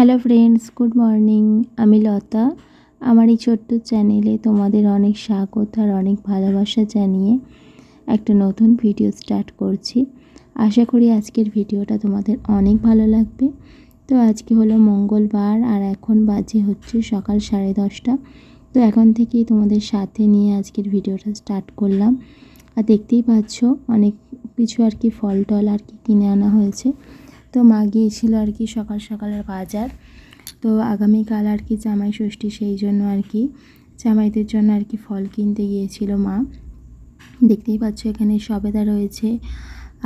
Hello friends good morning আমি লতা। আমার এই ছোট্ট চ্যানেলে তোমাদের অনেক স্বাগত আর অনেক ভালোবাসা জানিয়ে একটা নতুন ভিডিও স্টার্ট করছি। আশা করি আজকের ভিডিওটা তোমাদের অনেক ভালো লাগবে। তো আজকে হলো মঙ্গলবার আর এখন বাজে হচ্ছে সকাল সাড়ে দশটা। তো এখন থেকেই তোমাদের সাথে নিয়ে আজকের ভিডিওটা স্টার্ট করলাম। আর দেখতেই পাচ্ছ, অনেক কিছু আর কি ফল টল আর কি কিনে আনা হয়েছে। তো মা গিয়েছিল আর কি সকাল সকালের বাজার। তো আগামীকাল আর কি জামাই ষষ্ঠী সেই জন্য আর কি জামাইদের জন্য আর কি ফল কিনতে গিয়েছিল মা। দেখতেই পাচ্ছ এখানে সবেদা রয়েছে,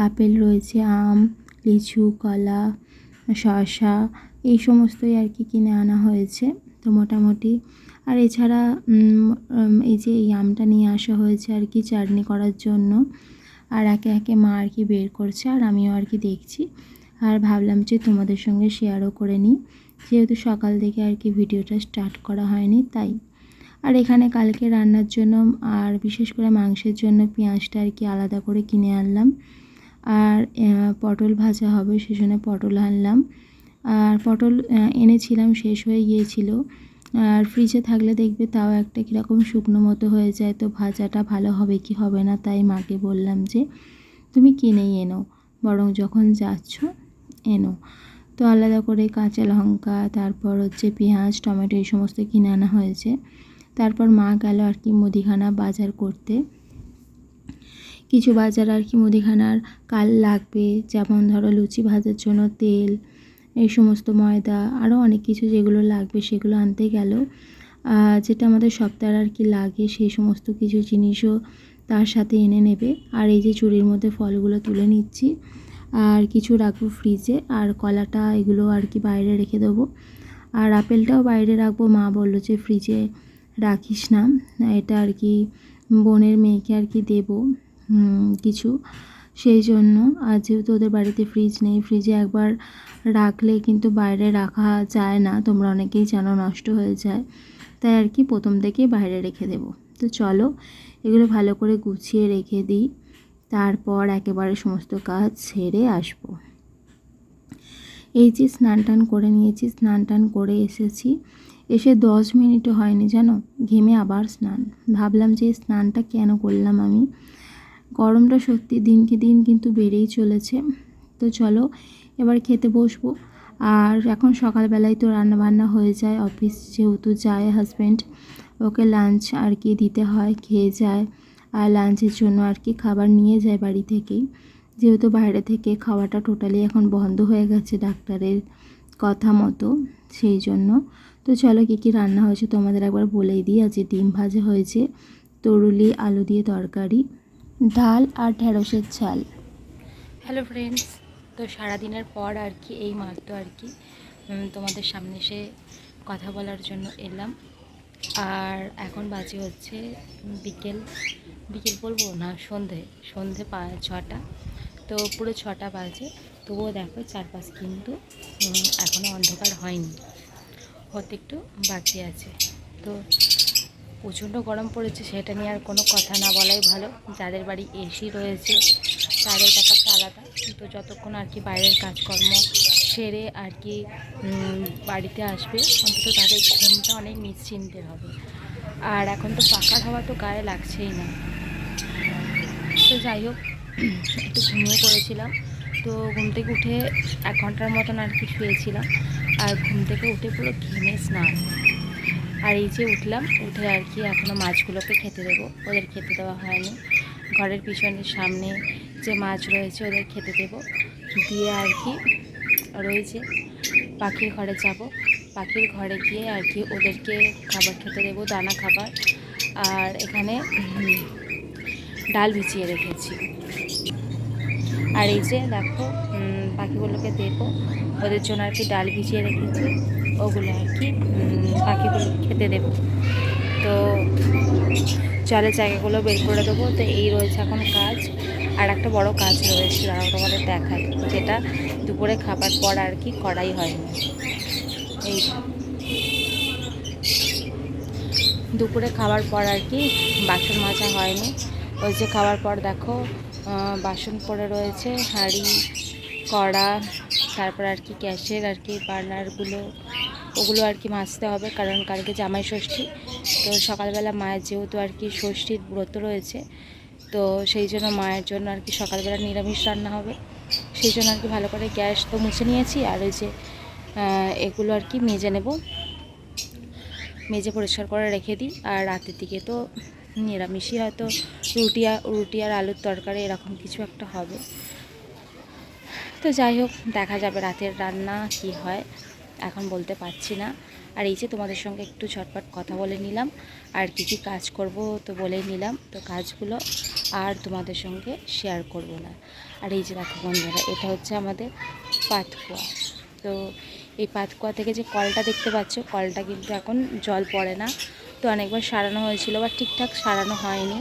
আপেল রয়েছে, আম, লিচু, কলা, শসা এই সমস্তই আর কি কিনে আনা হয়েছে তো মোটামুটি। আর এছাড়া এই যে এই আমটা নিয়ে আসা হয়েছে আর কি চাটনি করার জন্য। আর একে একে মা আর কি বের করছে আর আমিও আর কি দেখছি। আর ভাবলাম যে তোমাদের সঙ্গে শেয়ারও করে নিই। যেহেতু সকাল থেকে আর কি ভিডিওটা স্টার্ট করা হয়নি, তাই। আর এখানে কালকে রান্নার জন্য আর বিশেষ করে মাংসের জন্য পেঁয়াজটা আর কি আলাদা করে কিনে আনলাম। আর পটল ভাজা হবে, সেজন্য পটল আনলাম। আর পটল এনেছিলাম, শেষ হয়ে গিয়েছিল। আর ফ্রিজে থাকলে দেখবে তাও একটা কীরকম শুকনো মতো হয়ে যায়, তো ভাজাটা ভালো হবে কি হবে না, তাই মাকে বললাম যে, তুমি কিনেই এনো। বরং যখন যাচ্ছ এনো। তো আলাদা করে কাঁচা লঙ্কা, তারপর হচ্ছে পেঁয়াজ, টমেটো এই সমস্ত কিনে আনা হয়েছে। তারপর মা গেল আর কি মুদিখানা বাজার করতে। কিছু বাজার আর কি মুদিখানার কাল লাগবে, যেমন ধরো লুচি ভাজার জন্য তেল, এই সমস্ত ময়দা আরও অনেক কিছু যেগুলো লাগবে সেগুলো আনতে গেল। যেটা আমাদের সপ্তাহে আর কি লাগে সেই সমস্ত কিছু জিনিসও তার সাথে এনে নেবে। আর এই যে চুরির মধ্যে ফলগুলো তুলে নিচ্ছি। আর কিছু রাখব ফ্রিজে আর কলাটা এগুলো আর কি বাইরে রেখে দেবো। আর আপেলটাও বাইরে রাখব, মা বলল যে ফ্রিজে রাখিস না, এটা আর কি বোনের মেয়েকে আর কি দেবো কিছু। সেই জন্য আর যেহেতু ওদের বাড়িতে ফ্রিজ নেই ফ্রিজে একবার রাখলে কিন্তু বাইরে রাখা যায় না, তোমরা অনেকেই জানো নষ্ট হয়ে যায়। তাই আর কি প্রথম থেকেই বাইরে রেখে দেবো। তো চলো, এগুলো ভালো করে গুছিয়ে রেখে দিই। তারপর একেবারে সমস্ত কাজ সেরে আসব। এই যে স্নান টান করে নিয়েছি, স্নান টান করে এসেছি। এসে দশ মিনিটও হয়নি জানো, ঘেমে আবার স্নান। ভাবলাম যে স্নানটা কেন করলাম আমি? গরমটা সত্যি দিনকে দিন কিন্তু বেড়েই চলেছে। তো চলো, এবার খেতে বসবো। আর এখন সকালবেলায় তো রান্না বান্না হয়ে যায়, অফিস যেহেতু যায় হাজব্যান্ড ওকে লাঞ্চ আর কি দিতে হয়, খেয়ে যায়। আর লাঞ্চের জন্য আর কি খাবার নিয়ে যায় বাড়ি থেকেই। যেহেতু বাইরে থেকে খাওয়াটা টোটালি এখন বন্ধ হয়ে গেছে ডাক্তারের কথা মতো, সেই জন্য। তো চলো কী কী রান্না হয়েছে তোমাদের একবার বলেই দিই। আজকে ডিম ভাজা হয়েছে, তরুলি আলু দিয়ে তরকারি, ডাল আর ঢেঁড়সের ঝাল। হ্যালো ফ্রেন্ডস তো সারাদিনের পর আর কি এই মাত্র আর কি তোমাদের সামনে এসে কথা বলার জন্য এলাম। আর এখন বাজে হচ্ছে বিকেল বিকেল বলব না, সন্ধে সন্ধে পা, ছটা। তো পুরো ছটা বাজে। তবুও দেখো চারপাশ কিন্তু এখনও অন্ধকার হয়নি। হতে একটু বাকি আছে। তো প্রচণ্ড গরম পড়েছে, সেটা নিয়ে আর কোনো কথা না বলাই ভালো। যাদের বাড়ি এসি রয়েছে, তাদের ব্যাপারটা আলাদা। তো যতক্ষণ আর কি বাইরের কাজকর্ম সেরে আর কি বাড়িতে আসবে, অন্তত তাদের ঘুমটা অনেক নিশ্চিন্তের হবে। আর এখন তো পাখার হাওয়া তো গায়ে লাগছেই না। তো যাই হোক, একটু ঘুমিয়ে পড়েছিলাম। তো ঘুম থেকে উঠে এক ঘণ্টার মতন আর কি শুয়েছিলাম। আর ঘুম থেকে উঠে পুরো ঘেমে স্নান। আর এই যে উঠলাম, উঠে আর কি এখনও মাছগুলোকে খেতে দেবো। ওদের খেতে দেওয়া হয়নি। ঘরের পিছনের সামনে যে মাছ রয়েছে, ওদের খেতে দেবো। দিয়ে আর কি রয়েছে, পাখির ঘরে যাব। পাখির ঘরে গিয়ে আর কি ওদেরকে খাবার খেতে দেবো, দানা খাবার। আর এখানে ডাল ভিজিয়ে রেখেছি। আর এই যে দেখো পাখিগুলোকে দেবো ওদের জন্য আর কি ডাল ভিজিয়ে রেখেছি, ওগুলো আর কি পাখিগুলো খেতে দেবো। তো জলের জায়গাগুলো বের করে দেবো। তো এই রয়েছে এখন কাজ, আর একটা বড় কাজ রয়েছে, দাঁড়াও তোমাদের দেখাই, যেটা দুপুরে খাবার পর আর কি করাই হয়নি। এই দুপুরে খাবার পর আর কি বাসন মাজা হয়নি ওই যে খাওয়ার পর দেখো বাসন পড়ে রয়েছে হাঁড়ি কড়া, তারপর আর কি গ্যাসের আর কি বার্নারগুলো ওগুলো আর কি মাজতে হবে কারণ কালকে জামাই ষষ্ঠী। তো সকালবেলা মায়ের যেহেতু আর কি ষষ্ঠীর ব্রত রয়েছে, তো সেই জন্য মায়ের জন্য আর কি সকালবেলা নিরামিষ রান্না হবে। সেই জন্য আর কি ভালো করে গ্যাস তো মুছে নিয়েছি আর ওই যে এগুলো আর কি মেজে নেব। মেজে পরিষ্কার করে রেখে দিই আর রাতের দিকে তো নিরামিষই হয়তো রুটি রুটি আর আলুর তরকারি এরকম কিছু একটা হবে। তো যাই হোক, দেখা যাবে রাতের রান্না কি হয়, এখন বলতে পারছি না। আর এই যে তোমাদের সঙ্গে একটু ঝটপট কথা বলে নিলাম, আর কি কি কাজ করব তো বলেই নিলাম। তো কাজগুলো আর তোমাদের সঙ্গে শেয়ার করব না। আর এই যে দেখো বন্ধুরা, এটা হচ্ছে আমাদের পাতকুয়া। তো এই পাতকুয়া থেকে যে কলটা দেখতে পাচ্ছ, কলটা কিন্তু এখন জল পড়ে না। তো অনেকবার সারানো হয়েছিল, বা ঠিকঠাক সারানো হয়নি।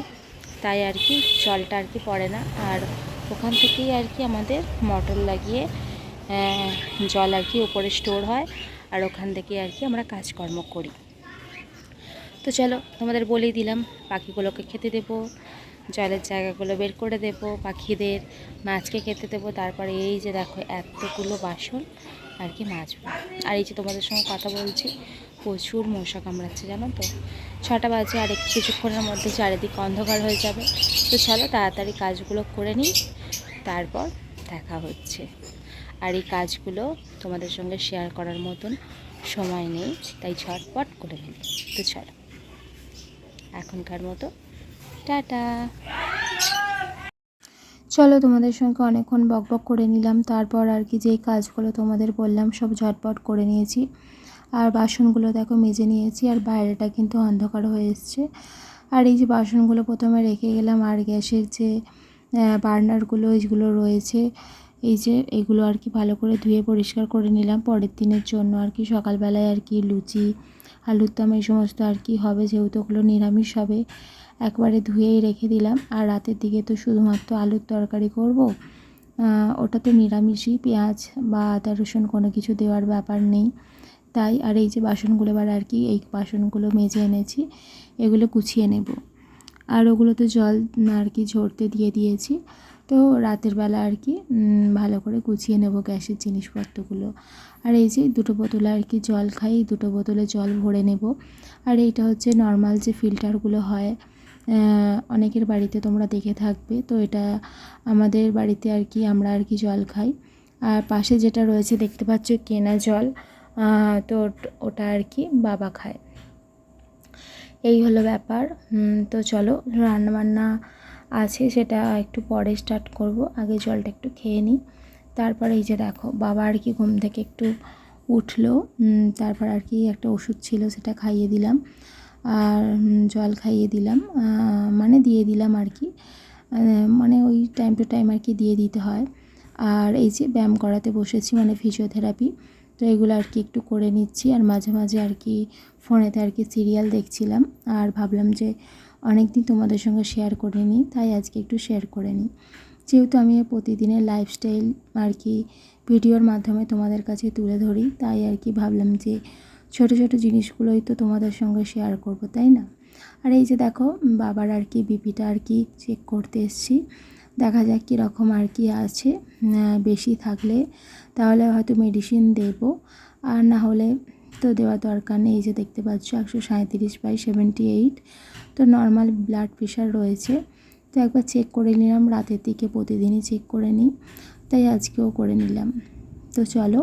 তাই আর কি জলটা আর কি পড়ে না। আর ওখান থেকেই আর কি আমাদের মটর লাগিয়ে জল আর কি ওপরে স্টোর হয়। আর ওখান থেকে আর কি আমরা কাজকর্ম করি। তো চলো, তোমাদের বলেই দিলাম, পাখিগুলোকে খেতে দেবো, জলের জায়গাগুলো বের করে দেব পাখিদের, মাছকে খেতে দেবো। তারপরে এই যে দেখো, এতগুলো বাসন আর কি মাজবো আর এই যে তোমাদের সঙ্গে কথা বলছি, প্রচুর মশা কামড়াচ্ছে, জানো তো? ছটা বাজে আর একটু কিছুক্ষণের মধ্যে চারিদিক অন্ধকার হয়ে যাবে। তো চলো তাড়াতাড়ি কাজগুলো করে নিই, তারপর দেখা হচ্ছে। আর এই কাজগুলো তোমাদের সঙ্গে শেয়ার করার মতন সময় নেই, তাই ঝটপট করে ফেলি। তো চলো, এখনকার মতো, টাটা। চলো তোমাদের সঙ্গে অনেকক্ষণ বকবক করে নিলাম, তারপর আর কি যেই কাজগুলো তোমাদের বললাম সব ঝটপট করে নিয়েছি। আর বাসনগুলো দেখো মেজে নিয়েছি আর বাইরেটা কিন্তু অন্ধকার হয়ে এসছে। আর এই যে বাসনগুলো প্রথমে রেখে গেলাম আর গ্যাসের যে বার্নারগুলো এইগুলো রয়েছে, এই যে এগুলো আর কি ভালো করে ধুয়ে পরিষ্কার করে নিলাম। পরের দিনের জন্য আর কি সকালবেলায় আর কি লুচি, আলুর দম এই সমস্ত আর কি হবে, যেহেতু ওগুলো নিরামিষ হবে, একবারে ধুয়েই রেখে দিলাম। আর রাতের দিকে তো শুধুমাত্র আলুর তরকারি করব ওটা তো নিরামিষই, পেঁয়াজ বা আদা রসুন কোনো কিছু দেওয়ার ব্যাপার নেই। তাই আর এই যে বাসনগুলো এবার আর কি এই বাসনগুলো মেজে এনেছি, এগুলো গুছিয়ে নেব। আর ওগুলোতে জল আর কি ঝরতে দিয়ে দিয়েছি। তো রাতের বেলা আর কি ভালো করে গুছিয়ে নেব গ্যাসের জিনিসপত্রগুলো। আর এই যে দুটো বোতলে আর কি জল খাই দুটো বোতলে জল ভরে নেব। আর এইটা হচ্ছে নর্মাল যে ফিল্টারগুলো হয় অনেকের বাড়িতে তোমরা দেখে থাকবে। তো এটা আমাদের বাড়িতে আর কি আমরা আর কি জল খাই। আর পাশে যেটা রয়েছে দেখতে পাচ্ছ কেনা জল। তো ওটা আর কি বাবা খায়। এই হলো ব্যাপার। তো চলো রান্নাবান্না আছে সেটা একটু পরে স্টার্ট করব। আগে জলটা একটু খেয়ে নিই। তারপর এই যে দেখো, বাবা আর কি ঘুম থেকে একটু উঠল। তারপর আর কি একটা ওষুধ ছিল সেটা খাইয়ে দিলাম। আর জল খাইয়ে দিলাম। মানে দিয়ে দিলাম আর কি। মানে ওই টাইম টু টাইম আর কি দিয়ে দিতে হয়। আর এই যে ব্যায়াম করাতে বসেছি মানে ফিজিওথেরাপি তো এগুলো আর কি একটু করে নিচ্ছি আর মাঝে মাঝে আর কি ফোনেতে আর কি সিরিয়াল দেখছিলাম আর ভাবলাম যে অনেক দিন তোমাদের সঙ্গে শেয়ার করে নিই, তাই আজকে একটু শেয়ার করে নিই। যেহেতু আমি প্রতিদিনের লাইফস্টাইল আর কি ভিডিওর মাধ্যমে তোমাদের কাছে তুলে ধরি, তাই আর কি ভাবলাম যে ছোট ছোট জিনিসগুলোই তো তোমাদের সঙ্গে শেয়ার করব, তাই না? আর এই যে দেখো, বাবার আর কি বিপিটা আর কি চেক করতে এসেছি। দেখা যাক কীরকম আর কি আছে। বেশি থাকলে তাহলে হয়তো মেডিসিন দেব। আর না হলে তো দেওয়া দরকার নেই। যে দেখতে পাচ্ছ, একশো সাঁত্রিশ বাই সেভেন্টি এইট তো নর্মাল ব্লাড প্রেশার রয়েছে। তো একবার চেক করে নিলাম, রাতের দিকে প্রতিদিনই চেক করে নিই। তাই আজকেও করে নিলাম। তো চলো,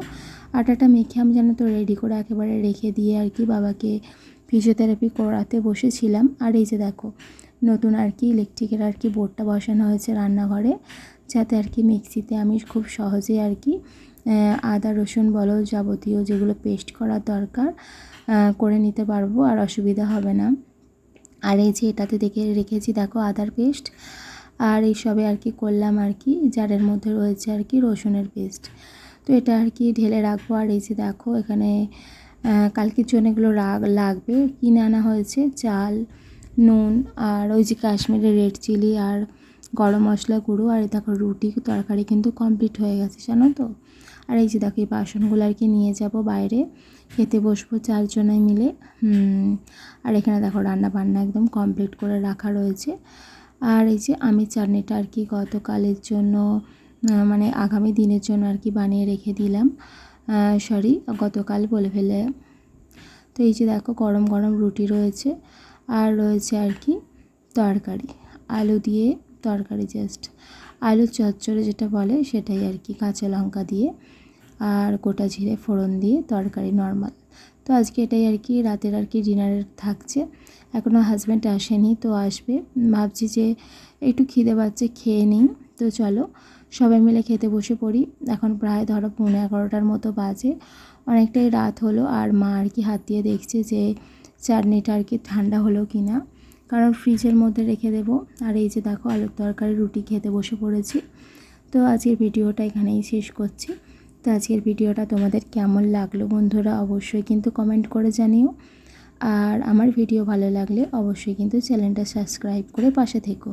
আটাটা মেখে আমি যেন তো রেডি করে একেবারে রেখে দিয়ে আর কি বাবাকে ফিজিওথেরাপি করাতে বসেছিলাম। আর এই যে দেখো নতুন আর কি ইলেকট্রিকের আর কি বোর্ডটা বসানো হয়েছে রান্নাঘরে, যাতে আর কি মিক্সিতে আমি খুব সহজে আর কি আদা, রসুন, বলো যাবতীয় যেগুলো পেস্ট করার দরকার করে নিতে পারব আর অসুবিধা হবে না। আর এই যে এটাতে দেখে রেখেছি, দেখো আদার পেস্ট আর এই সবে আর কি করলাম আর কি, জারের মধ্যে রয়েছে আর কি রসুনের পেস্ট তো এটা আর কি ঢেলে রাখব, আর এই যে দেখো এখানে কালকের জন্য এগুলো রাগ লাগবে। কিনে আনা হয়েছে চাল নুন আর ওই যে কাশ্মীরি রেড চিলি আর গরম মশলা গুঁড়ো আর দেখো রুটি তরকারি কিন্তু কমপ্লিট হয়ে গেছে, জানো তো? আর এই যে দেখো এই বাসনগুলো আর কি নিয়ে যাব বাইরে। খেতে বসবো চারজনে মিলে। আর এখানে দেখো রান্না বান্না একদম কমপ্লিট করে রাখা রয়েছে। আর এই যে আমি চাটনিটা আর কি গতকালের জন্য মানে আগামী দিনের জন্য আর কি বানিয়ে রেখে দিলাম। সরি গতকাল বলে ফেলে। তো এই যে দেখো গরম গরম রুটি রয়েছে। আর রয়েছে আর কি তরকারি। আলু দিয়ে তরকারি জাস্ট আলু চচ্চড়ে যেটা বলে সেটাই আর কি, কাঁচা লঙ্কা দিয়ে আর গোটা জিরে ফোড়ন দিয়ে তরকারি নর্মাল তো আজকে এটাই আর কি, রাতের আর কি ডিনারের থাকছে। এখনও হাজব্যান্ড আসেনি তো আসবে। ভাবছি যে একটু খিদে পাচ্ছে, খেয়ে নিই। তো চলো, সবাই মিলে খেতে বসে পড়ি। এখন প্রায় ধরো পৌনে এগারোটার মতো বাজে। অনেকটাই রাত হলো আর মা আর কি হাত দিয়ে দেখছে যে চাটনিটা আর কি ঠান্ডা হলো কি না। কারণ ফ্রিজের মধ্যে রেখে দেব। আর এই যে দেখো আলুর তরকারি, রুটি খেতে বসে পড়েছি। তো আজকের ভিডিওটা এখানেই শেষ করছি। তো আজকের ভিডিওটা তোমাদের কেমন লাগল বন্ধুরা অবশ্যই কিন্তু কমেন্ট করে জানিও। আর আমার ভিডিও ভালো লাগলে অবশ্যই কিন্তু চ্যানেলটা সাবস্ক্রাইব করে পাশে থেকো।